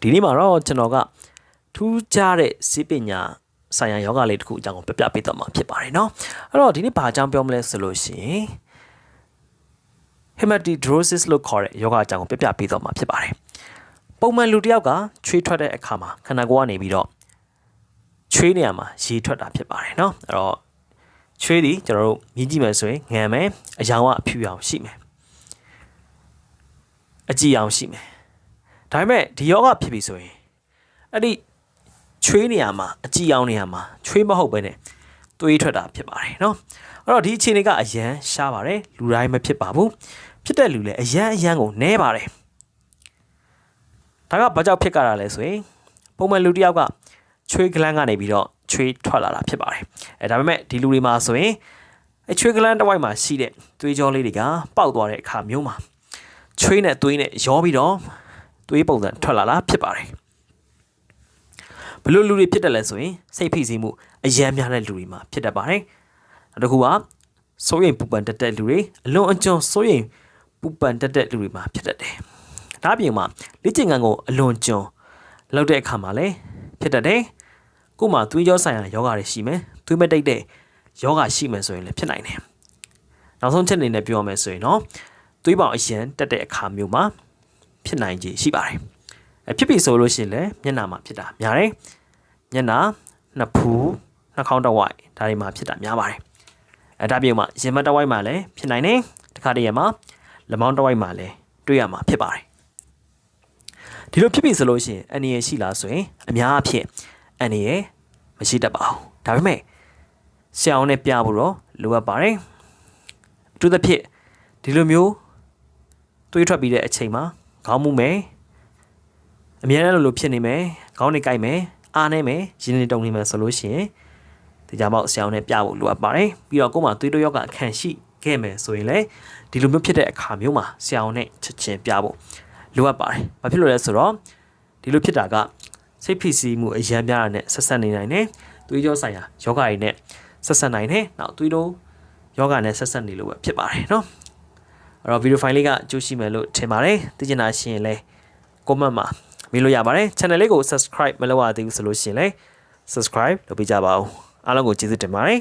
ဒီနေ့မှာတော့ကျွန်တော်ကထူးခြားတဲ့စိပညာဆိုင်ရာယောဂလေးတစ်ခုအကြောင်းကိုပြပြပေးတော့မှာဖြစ်ပါတယ်เนาะအဲ့တော့ဒီနေ့ဘာအကြောင်းပြောမလဲဆိုလို့ရှိရင် hematidrosis လို့ခေါ်တဲ့ယောဂအကြောင်းကိုပြပြပေးတော့မှာဖြစ်ပါတယ်ပုံမှန်လူတစ်ယောက်ကချွေးထွက်တဲ့အခါမှာခန္ဓာကိုယ်ကနေပြီးတော့ချွေးနေရာမှာရေထွက်တာဖြစ်ပါတယ်เนาะအဲ့တော့ချွေးဒီကျွန်တော်တို့မြင်ကြည့်မယ်ဆိုရင်ငံမယ်အယောင်ကအဖြူရောင်ရှိမယ်အကြည်ရောင်ရှိမယ် ဒါပေမဲ့ဒီယောဂဖြစ်ပြီဆိုရင်အဲ့ဒီချွေးနေရာမှာအကြည်ရောင်နေရာမှာချွေးမဟုတ်ပဲနဲ့သွေးထွက်တာဖြစ်ပါတယ်เนาะအဲ့တော့ဒီအခြေအနေကအရန်ရှားပါတယ်လူတိုင်းမဖြစ်ပါဘူးဖြစ်တဲ့လူလည်းအရန်အရန်ကိုနဲပါတယ်ဒါကဘာကြောင့်ဖြစ်ကြတာလဲဆိုရင်ပုံမှန်လူတစ်ယောက်ကချွေးကလန်းကနေပြီးတော့ချွေးထွက်လာတာဖြစ်ပါတယ်အဲဒါပေမဲ့ဒီလူတွေမှာဆိုရင်အချွေးကလန်းတစ်ဝိုက်မှာရှိတဲ့သွေးကြောလေးတွေကပေါက်သွားတဲ့အခါမျိုးမှာချွေးနဲ့သွေးနဲ့ရောပြီးတော့ သွေးပုံစံထွက်လာတာဖြစ်ပါတယ်ဘယ်လိုလူတွေဖြစ်တယ်လဲဆိုရင်စိတ်ဖိစီးမှုအယမ်းများတဲ့လူတွေမှာဖြစ်တတ်ပါတယ်နောက်တစ်ခုကစိုးရိမ်ပူပန်တတ်တဲ့လူတွေအလွန်အကျွံစိုးရိမ်ပူပန်တတ်တဲ့လူတွေမှာဖြစ်တတ်တယ်ဒါအပြင်မှာလေ့ကျင့်ခန်းကိုအလွန်ကျွံလောက်တဲ့အခါမှာလည်းဖြစ်တတ်တယ်ကို့မှာသွေးကြောဆိုင်ရာယောဂတွေရှိမယ်သွေးမတိတ်တဲ့ယောဂရှိမယ်ဆိုရင်လည်းဖြစ်နိုင်တယ်နောက်ဆုံးချက်အနေနဲ့ပြောရမယ်ဆိုရင်တော့သွေးပေါင်အရင်တက်တဲ့အခါမျိုးမှာ ဖြစ်နိုင်ခြေရှိပါတယ်အဖြစ်ပြီဆိုလို့ရှိရင်လည်းမျက်နှာမှာဖြစ်တာများတယ်မျက်နှာနှစ်ဖူးနှာခေါင်းတစ်ဝိုက်ဒါတွေမှာဖြစ်တာများပါတယ်အဲဒါပြင်မှာရင်မတစ်ဝိုက်မှာလည်းဖြစ်နိုင်တယ်တခါတည်းရမှာလက်မောင်းတစ်ဝိုက်မှာလည်းတွေ့ရမှာဖြစ်ပါတယ်ဒီလိုဖြစ်ပြီဆိုလို့ရှိရင်အန်ရရှိလားဆိုရင်အများအဖြစ်အန်ရမရှိတတ်ပါဘူးဒါပေမဲ့ဆရာအောင်နဲ့ပြဖို့တော့လိုအပ်ပါတယ်အထူးသဖြင့်ဒီလိုမျိုးတွေးထွက်ပြီးတဲ့အချိန်မှာ ခေါင်းမူမယ်အများနဲ့လိုလိုဖြစ်နေမယ်ခေါင်းနေကြိုက်မယ်အားနေမယ်ရင်းနေတုံနေမယ်ဆိုလို့ရှိရင်ဒီကြမောက်ဆရာအောင်နဲ့ပြဖို့လိုအပ်ပါတယ်ပြီးတော့ကိုယ်မှာသွေးတိုးရောဂါအခန့်ရှိခဲ့မယ်ဆိုရင်လည်းဒီလိုမျိုးဖြစ်တဲ့အခါမျိုးမှာဆရာအောင်နဲ့ချက်ချင်းပြဖို့လိုအပ်ပါတယ်ဘာဖြစ်လို့လဲဆိုတော့ဒီလိုဖြစ်တာကစိတ်ဖိစီးမှုအရန်များတာနဲ့ဆက်ဆက်နေနိုင်တယ်သွေးကြောဆိုင်ရာယောဂတွေနဲ့ဆက်ဆက်နိုင်တယ်နောက်သွေးတိုးယောဂနဲ့ဆက်ဆက်နေလို့ပဲဖြစ်ပါတယ်เนาะ အဲ့တော့ဗီဒီယိုဖိုင်လေးကကြိုးရှိမယ်လို့ထင်ပါတယ်သိချင်တာရှိရင်လည်း comment မှာမေးလို့ရပါတယ် channel လေးကို subscribe မလုပ်ရသေးဘူးဆိုလို့ရှိရင်လည်း subscribe လုပ်ပေးကြပါဦးအားလုံးကိုကျေးဇူးတင်ပါတယ်